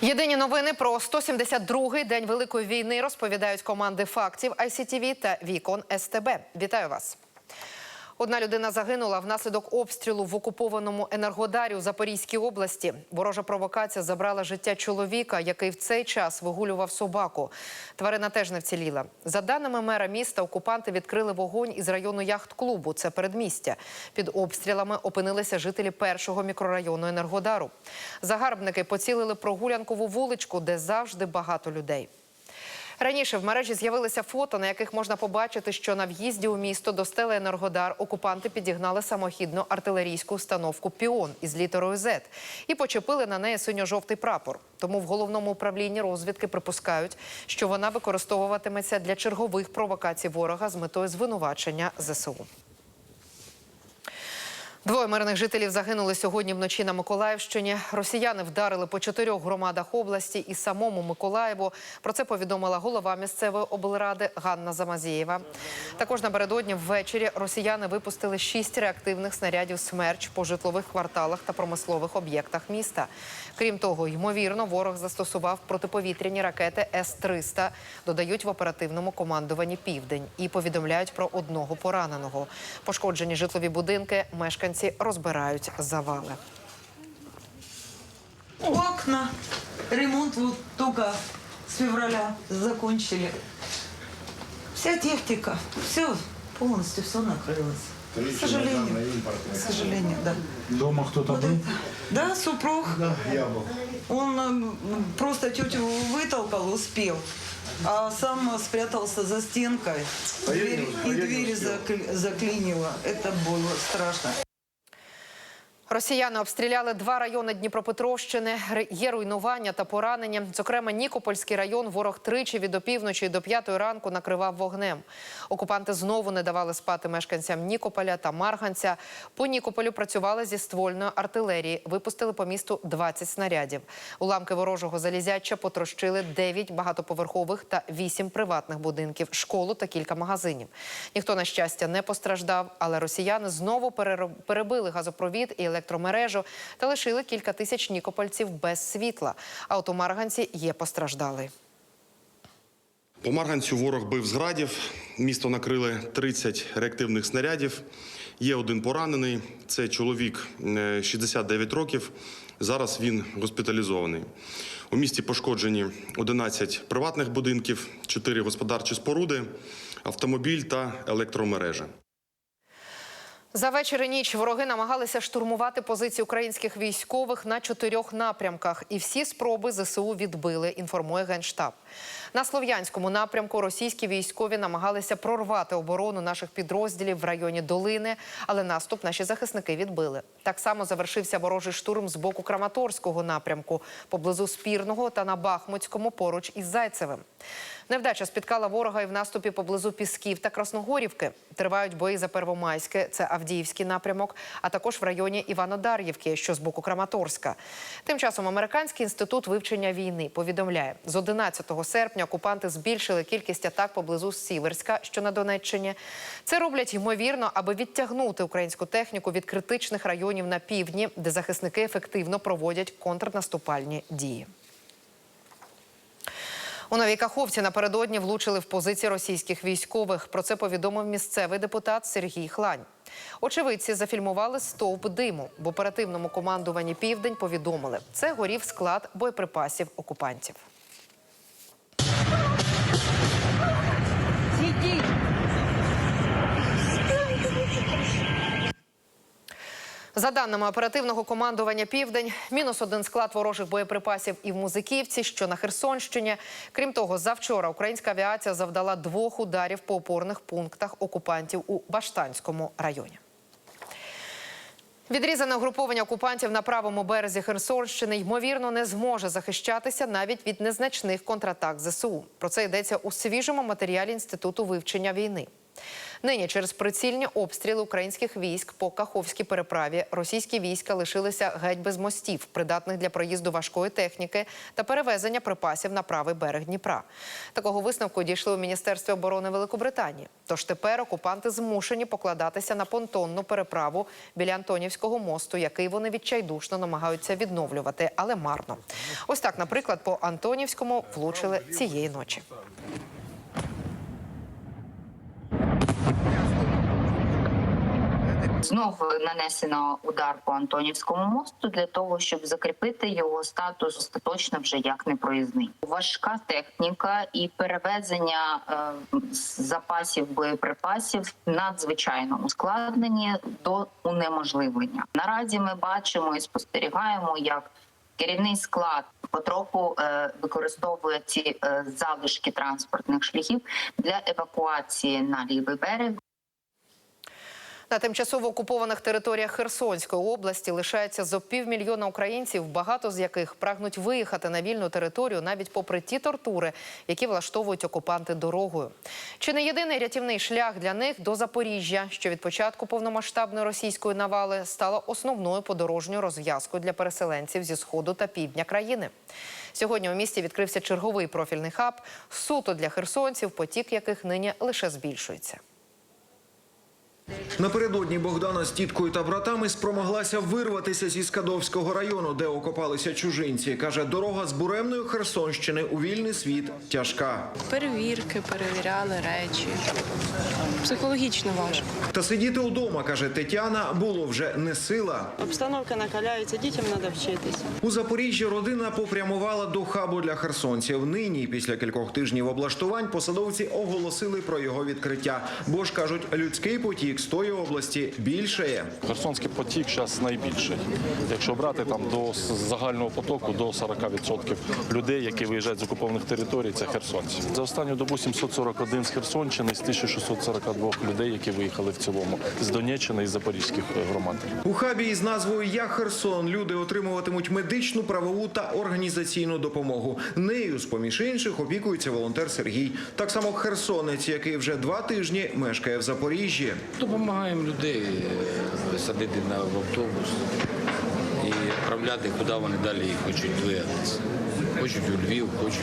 Єдині новини про 172-й день великої війни розповідають команди фактів ICTV та Вікон СТБ. Вітаю вас. Одна людина загинула внаслідок обстрілу в окупованому Енергодарі у Запорізькій області. Ворожа провокація забрала життя чоловіка, який в цей час вигулював собаку. Тварина теж не вціліла. За даними мера міста, окупанти відкрили вогонь із району яхт-клубу. Це передмістя. Під обстрілами опинилися жителі першого мікрорайону Енергодару. Загарбники поцілили прогулянкову вуличку, де завжди багато людей. Раніше в мережі з'явилися фото, на яких можна побачити, що на в'їзді у місто до стели Енергодар окупанти підігнали самохідну артилерійську установку Піон із літерою Z і почепили на неї синьо-жовтий прапор. Тому в головному управлінні розвідки припускають, що вона використовуватиметься для чергових провокацій ворога з метою звинувачення ЗСУ. Двоє мирних жителів загинули сьогодні вночі на Миколаївщині. Росіяни вдарили по чотирьох громадах області і самому Миколаєву. Про це повідомила голова місцевої облради Ганна Замазієва. Також напередодні ввечері росіяни випустили шість реактивних снарядів «Смерч» по житлових кварталах та промислових об'єктах міста. Крім того, ймовірно, ворог застосував протиповітряні ракети С-300, додають в оперативному командуванні «Південь» і повідомляють про одного пораненого. Пошкоджені житлові будинки мешканці розбирають завали. Окна. Ремонт вот только с февраля закончили. Вся техника, все, полностью все накрылось. К сожалению. К сожалению, да. Дома кто-то Вот был? это. Да, супруг. Я был. Он м, просто тетю вытолкал, успел. А сам спрятался за стенкой. А я Дверь- не- а и я не двери успел. закли- заклинило. Это было страшно. Росіяни обстріляли два райони Дніпропетровщини. Є руйнування та поранення. Зокрема, Нікопольський район ворог тричі від опівночі до п'ятої ранку накривав вогнем. Окупанти знову не давали спати мешканцям Нікополя та Марганця. По Нікополю працювали зі ствольної артилерії. Випустили по місту 20 снарядів. Уламки ворожого залізяча потрощили 9 багатоповерхових та 8 приватних будинків, школу та кілька магазинів. Ніхто на щастя не постраждав, але росіяни знову перебили газопровід і електромережу та лишили кілька тисяч нікопольців без світла. А от у Марганці є постраждалий. По Марганцю ворог бив з градів. Місто накрили 30 реактивних снарядів. Є один поранений. Це чоловік е, 69 років. Зараз він госпіталізований. У місті пошкоджені 11 приватних будинків, 4 господарчі споруди, автомобіль та електромережа. За вечір і ніч вороги намагалися штурмувати позиції українських військових на чотирьох напрямках, і всі спроби ЗСУ відбили. Інформує генштаб. На слов'янському напрямку російські військові намагалися прорвати оборону наших підрозділів в районі Долини, але наступ наші захисники відбили. Так само завершився ворожий штурм з боку Краматорського напрямку поблизу Спірного та на Бахмутському поруч із Зайцевим. Невдача спіткала ворога і в наступі поблизу Пісків та Красногорівки. Тривають бої за Первомайське, це Авдіївський напрямок, а також в районі Іванодар'ївки, що з боку Краматорська. Тим часом Американський інститут вивчення війни повідомляє, з 11 серпня окупанти збільшили кількість атак поблизу Сіверська, що на Донеччині. Це роблять ймовірно, аби відтягнути українську техніку від критичних районів на півдні, де захисники ефективно проводять контрнаступальні дії. У Новій Каховці напередодні влучили в позиції російських військових. Про це повідомив місцевий депутат Сергій Хлань. Очевидці зафільмували стовп диму. В оперативному командуванні Південь повідомили, це горів склад боєприпасів окупантів. За даними оперативного командування Південь, мінус один склад ворожих боєприпасів і в Музиківці, що на Херсонщині. Крім того, завчора українська авіація завдала двох ударів по опорних пунктах окупантів у Баштанському районі. Відрізане угруповання окупантів на правому березі Херсонщини ймовірно не зможе захищатися навіть від незначних контратак ЗСУ. Про це йдеться у свіжому матеріалі Інституту вивчення війни. Нині через прицільні обстріли українських військ по Каховській переправі російські війська лишилися геть без мостів, придатних для проїзду важкої техніки та перевезення припасів на правий берег Дніпра. Такого висновку дійшли у Міністерстві оборони Великобританії. Тож тепер окупанти змушені покладатися на понтонну переправу біля Антонівського мосту, який вони відчайдушно намагаються відновлювати, але марно. Ось так, наприклад, по Антонівському влучили цієї ночі. Знов нанесено удар по Антонівському мосту для того, щоб закріпити його статус остаточно вже як непроїзний. Важка техніка і перевезення е, запасів боєприпасів надзвичайно ускладнені до унеможливлення. Наразі ми бачимо і спостерігаємо, як керівний склад потроху е, використовує ці е, залишки транспортних шляхів для евакуації на лівий берег. На тимчасово окупованих територіях Херсонської області лишається зо півмільйона українців, багато з яких прагнуть виїхати на вільну територію навіть попри ті тортури, які влаштовують окупанти дорогою. Чи не єдиний рятівний шлях для них до Запоріжжя, що від початку повномасштабної російської навали стало основною подорожньою розв'язкою для переселенців зі сходу та півдня країни. Сьогодні у місті відкрився черговий профільний хаб суто для херсонців, потік яких нині лише збільшується. Напередодні Богдана з тіткою та братами спромоглася вирватися зі Скадовського району, де окопалися чужинці. Каже, дорога з буремної Херсонщини у вільний світ тяжка. Перевірки, перевіряли речі. Психологічно важко. Та сидіти удома, каже Тетяна, було вже не сила. Обстановка накаляється, дітям треба вчитися. У Запоріжжі родина попрямувала до хабу для херсонців. Нині, після кількох тижнів облаштувань, посадовці оголосили про його відкриття. Бо ж кажуть, людський потік з тої області більшає. Херсонський потік зараз найбільший. Якщо брати там до загального потоку до 40% людей, які виїжджають з окупованих територій, це херсонці. За останню добу 741 з Херсонщини з 1642 людей, які виїхали в цілому з Донеччини і Запорізьких е, громад. У хабі із назвою Я Херсон люди отримуватимуть медичну, правову та організаційну допомогу. Нею, з поміж інших, опікується волонтер Сергій. Так само херсонець, який вже два тижні мешкає в Запоріжжі. Допомагаємо людей е, садити на автобус і відправляти, куди вони далі хочуть двигатися. Хочуть у Львів, хочуть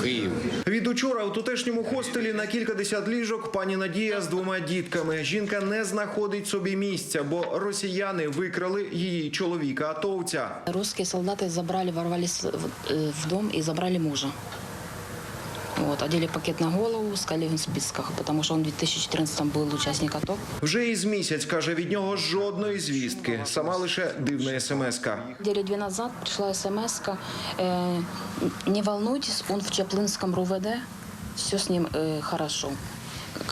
у Київ. Від учора у тутешньому хостелі на кількадесят ліжок пані Надія з двома дітками. Жінка не знаходить собі місця, бо росіяни викрали її чоловіка атовця. Русские солдаты забрали, ворвались в, э, дом и забрали мужа. Вот, одели пакет на голову, сказали в списках, потому что он в 2014 был участник АТО. Вже із місяць каже від нього жодної звістки, сама лише дивна смс-ка. Недели две назад пришла смс э, не волнуйтесь, он в Чаплынском РУВД, все с ним э, хорошо.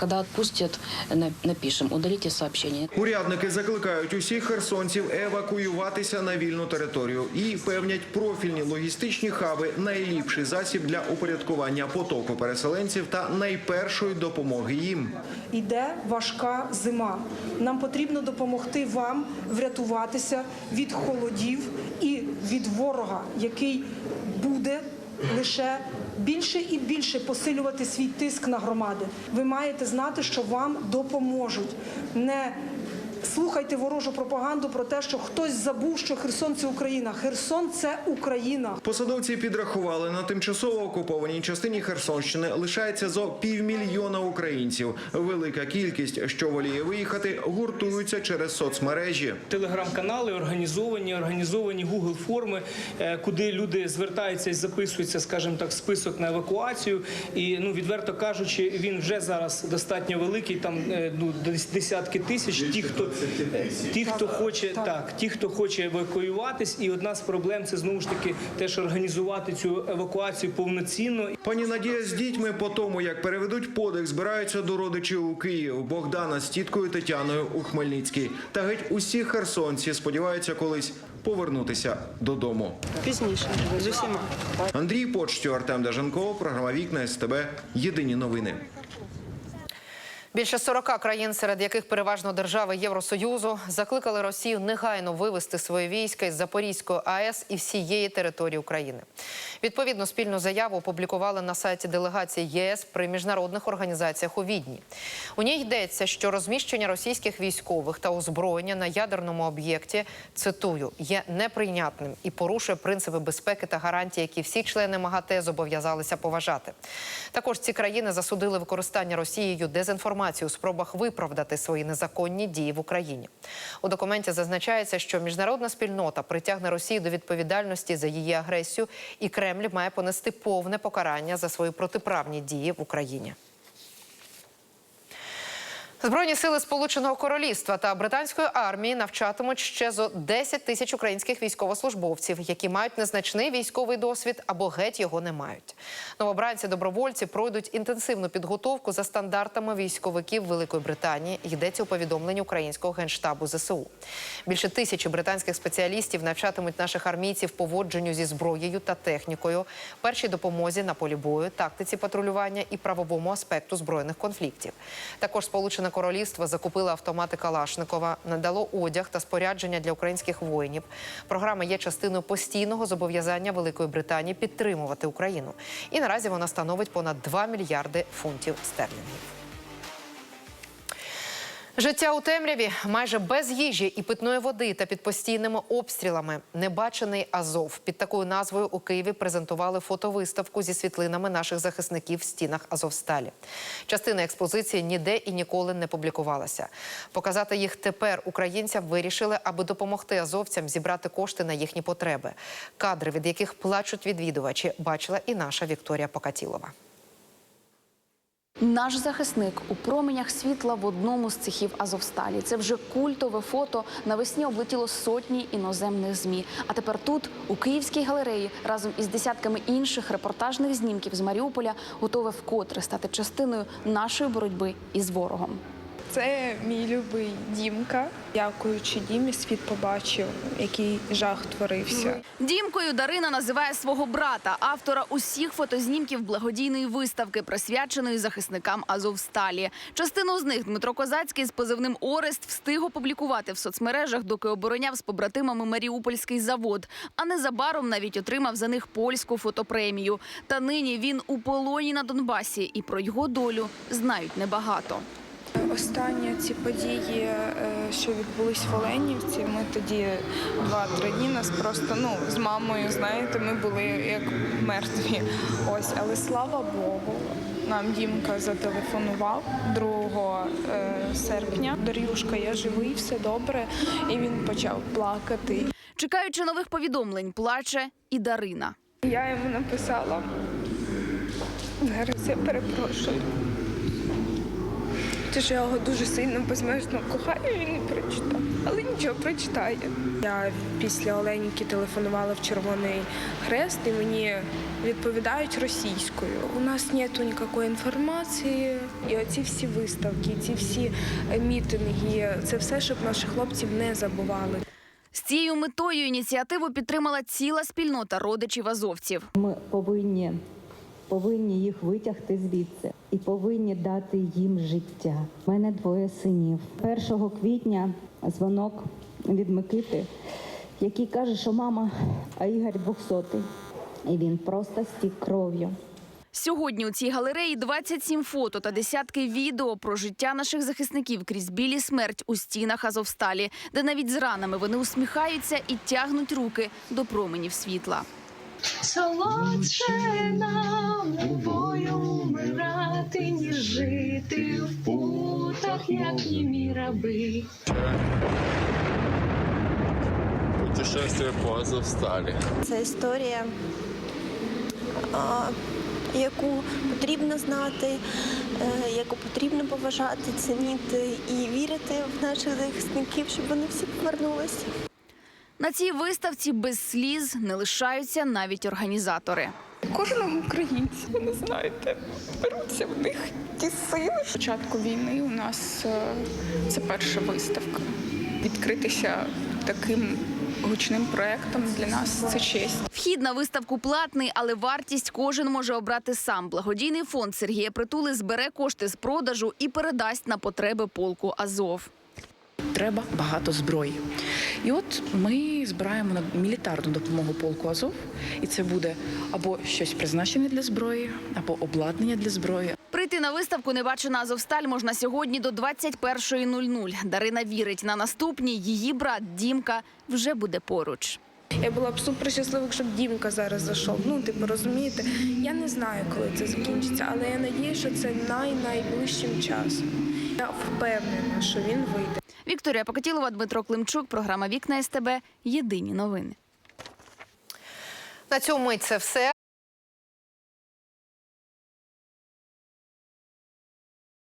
Когда отпустят, на- напишем, удалите сообщение. Урядники закликають усіх херсонців евакуюватися на вільну територію і певнять профільні логістичні хаби найліпший засіб для упорядкування потоку переселенців та найпершої допомоги їм. Іде важка зима. Нам потрібно допомогти вам врятуватися від холодів і від ворога, який буде лише більше і більше посилювати свій тиск на громади. Ви маєте знати, що вам допоможуть. Не слухайте ворожу пропаганду про те, що хтось забув, що Херсон це Україна. Херсон це Україна. Посадовці підрахували на тимчасово окупованій частині Херсонщини лишається зо півмільйона українців. Велика кількість, що воліє виїхати, гуртуються через соцмережі. телеграм-канали організовані, організовані Google форми, е, куди люди звертаються і записуються, скажімо так, список на евакуацію. І ну відверто кажучи, він вже зараз достатньо великий. Там е, ну десь десятки тисяч. Ті, хто ті, хто хоче так, ті, хто хоче евакуюватись, і одна з проблем це знову ж таки теж організувати цю евакуацію повноцінно. Пані Надія з дітьми по тому, як переведуть подих, збираються до родичів у Київ. Богдана з тіткою Тетяною у Хмельницький. Та геть усі херсонці сподіваються колись повернутися додому. Пізніше з усіма. Андрій Почтю, Артем Даженков, програма Вікна СТБ. Єдині новини. Більше 40 країн, серед яких переважно держави Євросоюзу, закликали Росію негайно вивести свої війська із Запорізької АЕС і всієї території України. Відповідну спільну заяву опублікували на сайті делегації ЄС при міжнародних організаціях у Відні. У ній йдеться, що розміщення російських військових та озброєння на ядерному об'єкті цитую є неприйнятним і порушує принципи безпеки та гарантії, які всі члени МАГАТЕ зобов'язалися поважати. Також ці країни засудили використання Росією дезінформації у спробах виправдати свої незаконні дії в Україні. У документі зазначається, що міжнародна спільнота притягне Росію до відповідальності за її агресію, і Кремль має понести повне покарання за свої протиправні дії в Україні. Збройні сили Сполученого Королівства та британської армії навчатимуть ще зо 10 тисяч українських військовослужбовців, які мають незначний військовий досвід або геть його не мають. Новобранці добровольці пройдуть інтенсивну підготовку за стандартами військовиків Великої Британії. Йдеться у повідомленні українського генштабу ЗСУ. Більше тисячі британських спеціалістів навчатимуть наших армійців поводженню зі зброєю та технікою, першій допомозі на полі бою, тактиці патрулювання і правовому аспекту збройних конфліктів. Також Сполучене Королівство закупило автомати Калашникова, надало одяг та спорядження для українських воїнів. Програма є частиною постійного зобов'язання Великої Британії підтримувати Україну. І наразі вона становить понад 2 мільярди фунтів стерлінгів. Життя у темряві майже без їжі і питної води та під постійними обстрілами. Небачений Азов під такою назвою у Києві презентували фотовиставку зі світлинами наших захисників в стінах Азовсталі. Частина експозиції ніде і ніколи не публікувалася. Показати їх тепер українцям вирішили, аби допомогти азовцям зібрати кошти на їхні потреби. Кадри, від яких плачуть відвідувачі, бачила і наша Вікторія Покатілова. Наш захисник у променях світла в одному з цехів Азовсталі. Це вже культове фото. Навесні облетіло сотні іноземних змі. А тепер тут, у Київській галереї, разом із десятками інших репортажних знімків з Маріуполя, готове вкотре стати частиною нашої боротьби із ворогом. Це мій любий Дімка. Дякуючи Дімі, світ побачив, який жах творився. Дімкою Дарина називає свого брата, автора усіх фотознімків благодійної виставки, присвяченої захисникам Азовсталі. Частину з них Дмитро Козацький з позивним Орест встиг опублікувати в соцмережах, доки обороняв з побратимами Маріупольський завод. А незабаром навіть отримав за них польську фотопремію. Та нині він у полоні на Донбасі, і про його долю знають небагато. Останні ці події, е, що відбулись в Оленівці, ми тоді два-три дні нас просто ну з мамою, знаєте, ми були як мертві. Ось, але слава Богу, нам Дімка зателефонував 2 е, серпня. Дар'юшка, я живий, все добре. І він почав плакати. Чекаючи нових повідомлень, плаче і Дарина. Я йому написала. Зараз я перепрошую. Те, що я його дуже сильно безмежно кохаю, він не прочитав. Але нічого прочитає. Я після Оленіки телефонувала в Червоний Хрест і мені відповідають російською. У нас нету ніякої інформації. І оці всі виставки, ці всі мітинги, це все, щоб наших хлопців не забували. З цією метою ініціативу підтримала ціла спільнота родичів азовців. Ми повинні, повинні їх витягти звідси і повинні дати їм життя. У мене двоє синів. 1 квітня дзвонок від Микити, який каже, що мама, а Ігор двохсотий. І він просто стік кров'ю. Сьогодні у цій галереї 27 фото та десятки відео про життя наших захисників крізь білі смерть у стінах Азовсталі, де навіть з ранами вони усміхаються і тягнуть руки до променів світла. Солодше нам у бою вмирати, ніж жити в путах, як німі раби. Путешествие по Азовсталі. Це історія, а, яку потрібно знати, е, яку потрібно поважати, цінити і вірити в наших захисників, щоб вони всі повернулися. На цій виставці без сліз не лишаються навіть організатори. Кожного українця, ви не знаєте, беруться в них ті сили. Початку війни у нас е, це перша виставка. Відкритися таким гучним проектом. Для нас це честь. Вхід на виставку платний, але вартість кожен може обрати сам. Благодійний фонд Сергія Притули збере кошти з продажу і передасть на потреби полку Азов. Треба багато зброї. І от ми збираємо на мілітарну допомогу полку Азов, і це буде або щось призначене для зброї, або обладнання для зброї. Прийти на виставку Небачена Азовсталь можна сьогодні до 21.00. Дарина вірить, на наступній її брат Дімка вже буде поруч. Я була б супер щаслива, якщо б Дімка зараз зайшов. Ну, типу, розумієте, я не знаю, коли це закінчиться, але я надію, що це най-найближчим часом. Я впевнена, що він вийде. Вікторія Покатілова, Дмитро Климчук, програма Вікна СТБ. Єдині новини. На цьому це все.